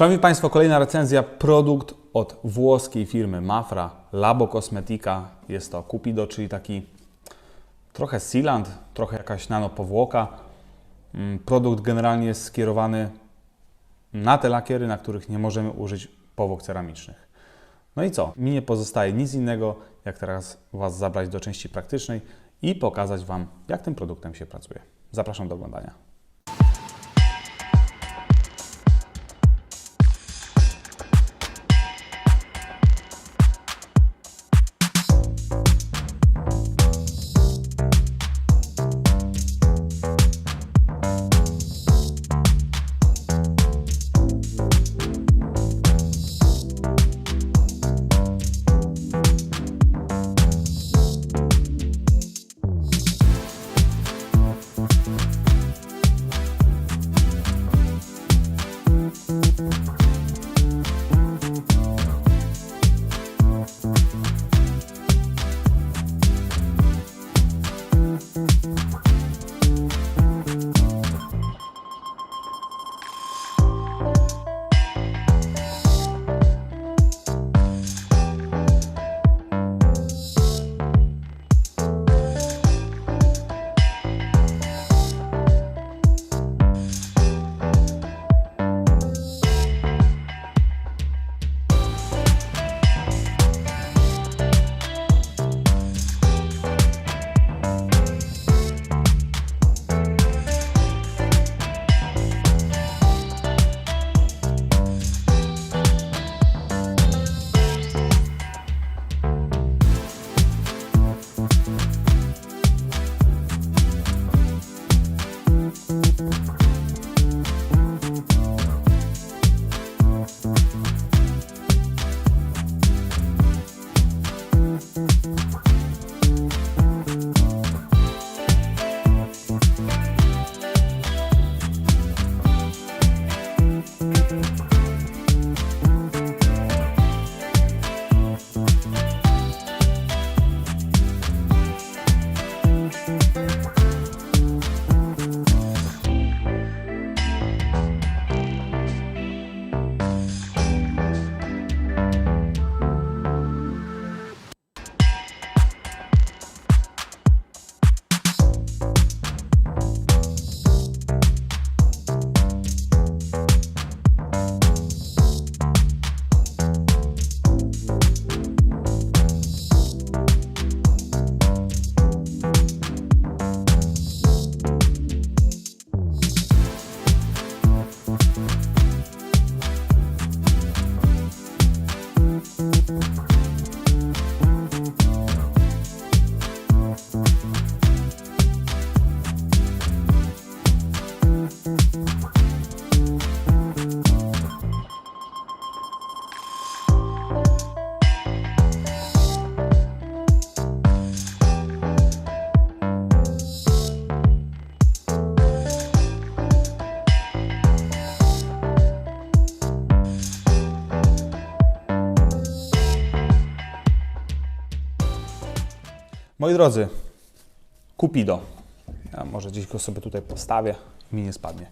Szanowni Państwo, kolejna recenzja. Produkt od włoskiej firmy Mafra, Labo Cosmetica. Jest to Cupido, czyli taki trochę sealant, trochę jakaś nanopowłoka. Mm, Produkt generalnie jest skierowany na te lakiery, na których nie możemy użyć powłok ceramicznych. No i co? Mi nie pozostaje nic innego, jak teraz Was zabrać do części praktycznej i pokazać Wam, jak tym produktem się pracuje. Zapraszam do oglądania. Moi drodzy, Cupido. Ja może gdzieś go sobie tutaj postawię, mi nie spadnie.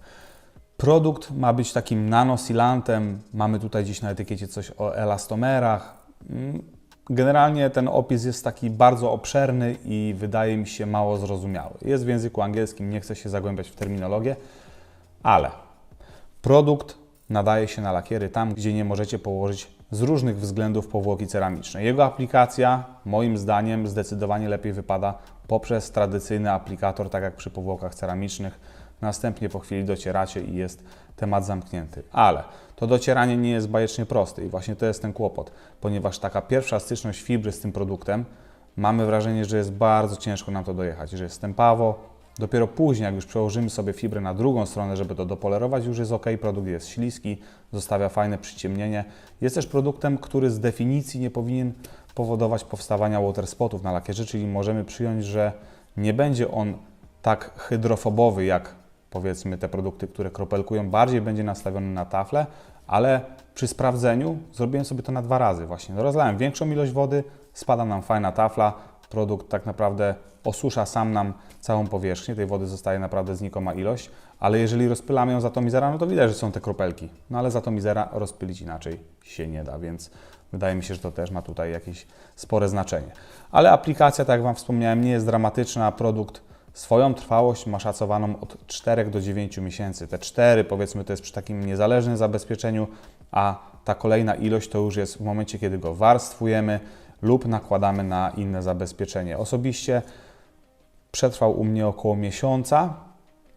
Produkt ma być takim nanosilantem. Mamy tutaj gdzieś na etykiecie coś o elastomerach. Mm, Generalnie ten opis jest taki bardzo obszerny i wydaje mi się mało zrozumiały. Jest w języku angielskim, nie chcę się zagłębiać w terminologię, ale produkt nadaje się na lakiery tam, gdzie nie możecie położyć z różnych względów powłoki ceramicznej. Jego aplikacja, moim zdaniem, zdecydowanie lepiej wypada poprzez tradycyjny aplikator, tak jak przy powłokach ceramicznych. Następnie po chwili docieracie i jest temat zamknięty. Ale to docieranie nie jest bajecznie proste i właśnie to jest ten kłopot, ponieważ taka pierwsza styczność fibry z tym produktem, mamy wrażenie, że jest bardzo ciężko nam to dojechać, że jest stępawo, Dopiero później, jak już przełożymy sobie fibrę na drugą stronę, żeby to dopolerować, już jest ok, produkt jest śliski, zostawia fajne przyciemnienie. Jest też produktem, który z definicji nie powinien powodować powstawania waterspotów na lakierze, czyli możemy przyjąć, że nie będzie on tak hydrofobowy jak powiedzmy te produkty, które kropelkują, bardziej będzie nastawiony na taflę, ale przy sprawdzeniu zrobiłem sobie to na dwa razy właśnie. Rozlałem większą ilość wody, spada nam fajna tafla, produkt tak naprawdę osusza sam nam całą powierzchnię, tej wody zostaje naprawdę znikoma ilość, ale jeżeli rozpylamy ją z atomizera, no to widać, że są te kropelki. No ale z atomizera rozpylić inaczej się nie da, więc wydaje mi się, że to też ma tutaj jakieś spore znaczenie. Ale aplikacja, tak jak Wam wspomniałem, nie jest dramatyczna. Produkt swoją trwałość ma szacowaną od 4 do 9 miesięcy. Te 4 powiedzmy to jest przy takim niezależnym zabezpieczeniu, a ta kolejna ilość to już jest w momencie, kiedy go warstwujemy lub nakładamy na inne zabezpieczenie. Osobiście przetrwał u mnie około miesiąca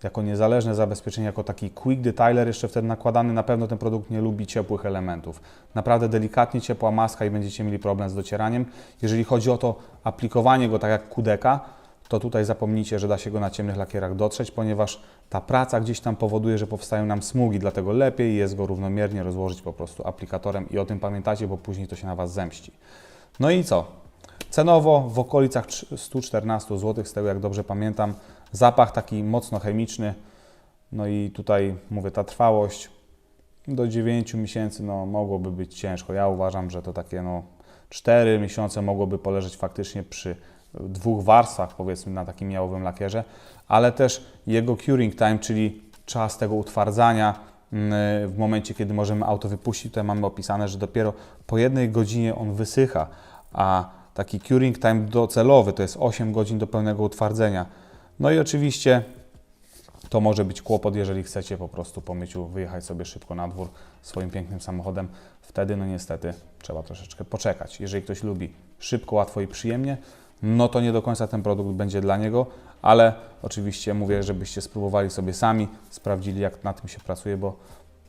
jako niezależne zabezpieczenie, jako taki quick detailer jeszcze wtedy nakładany. Na pewno ten produkt nie lubi ciepłych elementów. Naprawdę delikatnie ciepła maska i będziecie mieli problem z docieraniem. Jeżeli chodzi o to aplikowanie go tak jak kudeka, to tutaj zapomnijcie, że da się go na ciemnych lakierach dotrzeć, ponieważ ta praca gdzieś tam powoduje, że powstają nam smugi, dlatego lepiej jest go równomiernie rozłożyć po prostu aplikatorem i o tym pamiętacie, bo później to się na Was zemści. No i co? Cenowo w okolicach 114 zł, z tego jak dobrze pamiętam. Zapach taki mocno chemiczny. No i tutaj mówię, ta trwałość do 9 miesięcy no, mogłoby być ciężko. Ja uważam, że to takie no, 4 miesiące mogłoby poleżeć faktycznie przy dwóch warstwach, powiedzmy, na takim jałowym lakierze, ale też jego curing time, czyli czas tego utwardzania mm, w momencie, kiedy możemy auto wypuścić. Tutaj mamy opisane, że dopiero po jednej godzinie on wysycha, a taki curing time docelowy to jest 8 godzin do pełnego utwardzenia. No i oczywiście to może być kłopot, jeżeli chcecie po prostu po myciu wyjechać sobie szybko na dwór swoim pięknym samochodem. Wtedy, no niestety, trzeba troszeczkę poczekać. Jeżeli ktoś lubi szybko, łatwo i przyjemnie, no to nie do końca ten produkt będzie dla niego, ale oczywiście mówię, żebyście spróbowali sobie sami, sprawdzili, jak na tym się pracuje, bo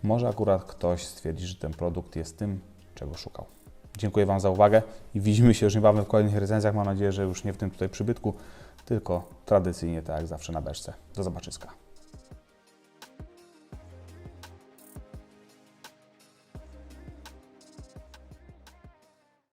może akurat ktoś stwierdzi, że ten produkt jest tym, czego szukał. Dziękuję Wam za uwagę i widzimy się już niebawem w kolejnych recenzjach. Mam nadzieję, że już nie w tym tutaj przybytku, tylko tradycyjnie, tak jak zawsze na beczce. Do zobaczyska.